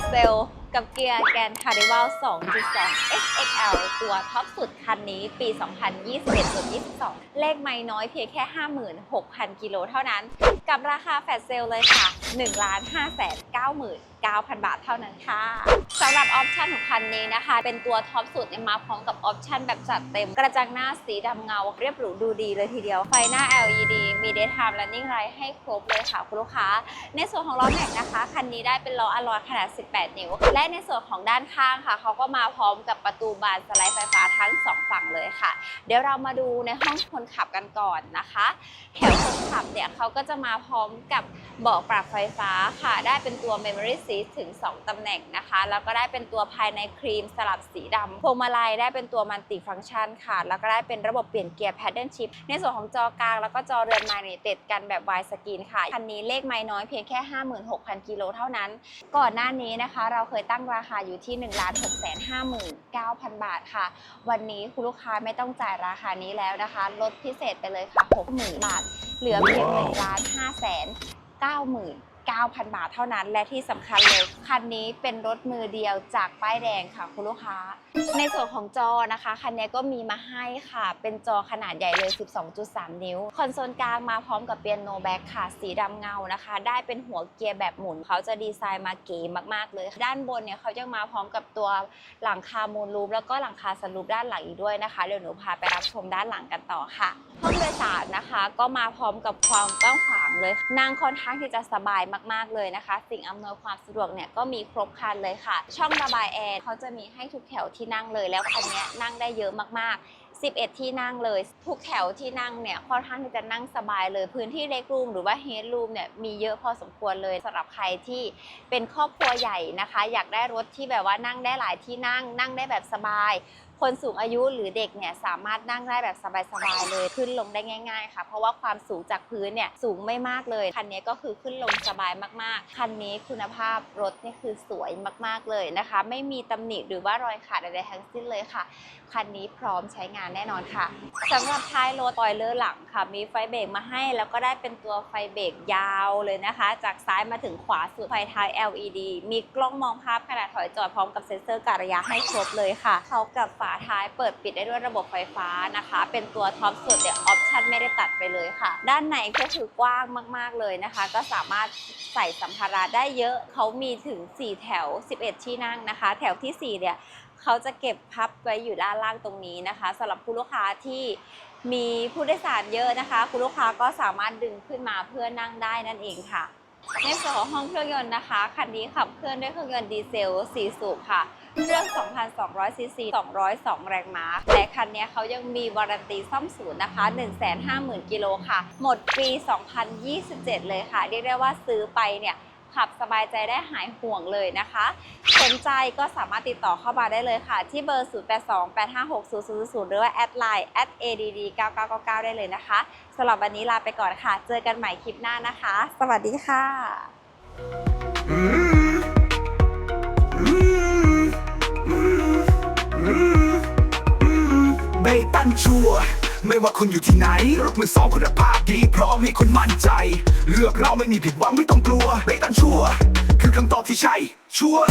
ดเซลกับเกียร์แกนคาร์ดิวัล2.2 SXL ตัวท็อปสุดคันนี้ปี 2021-22 เลขไม่น้อยเพียงแค่ 56,000 กิโลเท่านั้น กับราคาแฟดเซลเลยค่ะ 1 5 9 9,000 บาทเท่านั้นค่ะสำหรับออปชันของคันนี้นะคะ เป็นตัวท็อปสุดมาพร้อมกับออปชันแบบจัดเต็ม กระจังหน้าสีดำเงา เรียบหรูดูดีเลยทีเดียว ไฟหน้า LED มี daytime running light ให้ครบเลยค่ะคุณลูกค้า ในส่วนของล้อแม็กนะคะ คันนี้ได้เป็นล้ออลลอยขนาด 18 นิ้ว และในส่วนของด้านข้างค่ะเขาก็มาพร้อมกับประตูบานสไลด์ไฟฟ้าทั้งสองฝั่งเลยค่ะ เดี๋ยวเรามาดูในห้องคนขับกันก่อนนะคะ แถวคนขับเนี่ยเขาก็จะมาพร้อมกับเบาะปรับไฟฟ้าค่ะ ได้เป็นตัว Memory Seat ถึง 2 ตำแหน่งนะคะ แล้วก็ได้เป็นตัวภายในครีมสลับสีดำพวงมาลัยได้เป็นตัวมัลติฟัง c t ชันค่ะ แล้วก็ได้เป็นระบบเปลี่ยนเกียร์ Paddle Shift ในส่วนของจอกลาง แล้วก็จอเรือนไม้เนี่ยติดกันแบบ wide screen ค่ะ คันนี้เลขไม่น้อยเพียงแค่ 56,000 กิโลเท่านั้น ก่อนหน้านี้นะคะ เราเคยตั้งราคาอยู่ที่ 1 6 5 9 0 0 0 บาทค่ะ วันนี้คุณลูกค้าไม่ต้องจ่ายราคานี้แล้วนะคะ ลดพิเศษไปเลยค่ะ 60,000 บาท เหลือเพียง1ล้าน5แสน 9,000 บาทเท่านั้น และที่สำคัญเลย คันนี้เป็นรถมือเดียวจากป้ายแดงค่ะคุณลูกค้า ในส่วนของจอนะคะ คันนี้ก็มีมาให้ค่ะ เป็นจอขนาดใหญ่เลย 12.3 นิ้ว คอนโซลกลางมาพร้อมกับเปียโนแบ็คค่ะ สีดำเงานะคะ ได้เป็นหัวเกียร์แบบหมุน เขาจะดีไซน์มาเก๋มากๆเลย ด้านบนเนี่ยเขายังมาพร้อมกับตัวหลังคามูลรูปแล้วก็หลังคาสลูปด้านหลังอีกด้วยนะคะ เดี๋ยวหนูพาไปรับชมด้านหลังกันต่อค่ะ ห้องโดยสารนะคะ ก็มาพร้อมกับความกว้างขวางเลย นั่งค่อนข้างที่จะสบายมากๆเลยนะคะ สิ่งอำนวยความสะดวกเนี่ยก็มีครบครันเลยค่ะ ช่องระบายแอร์เขาจะมีให้ทุกแถวที่นั่งเลย แล้วคันนี้นั่งได้เยอะมากๆ11 ที่นั่งเลย ทุกแถวที่นั่งเนี่ยค่อนข้างที่จะนั่งสบายเลย พื้นที่เล็กรูมหรือว่าเฮดรูมเนี่ยมีเยอะพอสมควรเลยสำหรับใครที่เป็นครอบครัวใหญ่นะคะ อยากได้รถที่แบบว่านั่งได้หลายที่นั่ง นั่งได้แบบสบาย คนสูงอายุหรือเด็กเนี่ยสามารถนั่งได้แบบสบายๆเลยขึ้นลงได้ง่าย ๆ ค่ะ เพราะว่าความสูงจากพื้นเนี่ยสูงไม่มากเลย คันนี้ก็คือขึ้นลงสบายมากๆ คันนี้คุณภาพรถนี่คือสวยมากๆเลยนะคะ ไม่มีตำหนิหรือว่ารอยขาดใดๆทั้งสิ้นเลยค่ะ คันนี้พร้อมใช้งานแน่นอนค่ะสำหรับท้ายรถปอยเลอร์หลังค่ะ มีไฟเบรกมาให้ แล้วก็ได้เป็นตัวไฟเบรกยาวเลยนะคะ จากซ้ายมาถึงขวาสุดไฟท้าย LED มีกล้องมองภาพขณะถอยจอดพร้อมกับเซ็นเซอร์การระยะให้ครบเลยค่ะเขากับฝาท้ายเปิดปิดได้ด้วยระบบไฟฟ้านะคะ เป็นตัวท็อปสุดเดี๋ยวออปชั่นไม่ได้ตัดไปเลยค่ะ ด้านในก็คือกว้างมาก ๆ เลยนะคะ ก็สามารถใส่สัมภาระได้เยอะเขามีถึง 4 แถว 11 ที่นั่งนะคะ แถวทีสี่4 เนี่ยเขาจะเก็บพับไว้อยู่ด้านล่างตรงนี้นะคะสำหรับผู้ลูกค้าที่มีผู้โดยสารเยอะนะคะ คุณลูกค้าก็สามารถดึงขึ้นมาเพื่อนั่งได้นั่นเองค่ะ ในส่วนของห้องเครื่องยนต์นะคะคันนี้ขับเคลื่อนด้วยเครื่องยนต์ดีเซล 4 สูบค่ะเครื่อง 2,200 ซีซี 202 แรงม้าและคันนี้เขายังมีวารันตีซ่อมศูนย์นะคะ 150,000 กิโลค่ะ หมดปี 2027 เลยค่ะ เรียกได้ว่าซื้อไปเนี่ย ขับสบายใจได้หายห่วงเลยนะคะ สนใจก็สามารถติดต่อเข้ามาได้เลยค่ะ ที่เบอร์ 0828560000 หรือว่าแอดไลน์ @add9999 ได้เลยนะคะสำหรับวันนี้ลาไปก่อนค่ะ เจอกันใหม่คลิปหน้านะคะ สวัสดีค่ะไม่ตั้นชัว ไม่ว่าคุณอยู่ที่ไหน รถมือสองคุณภาพ อมให้คุณมั่นใจ เลือกเราไม่มีผิดหวังไม่ต้องกลัวไม่ตั้งชัวคือคำตอบที่ใช่ ชัวร์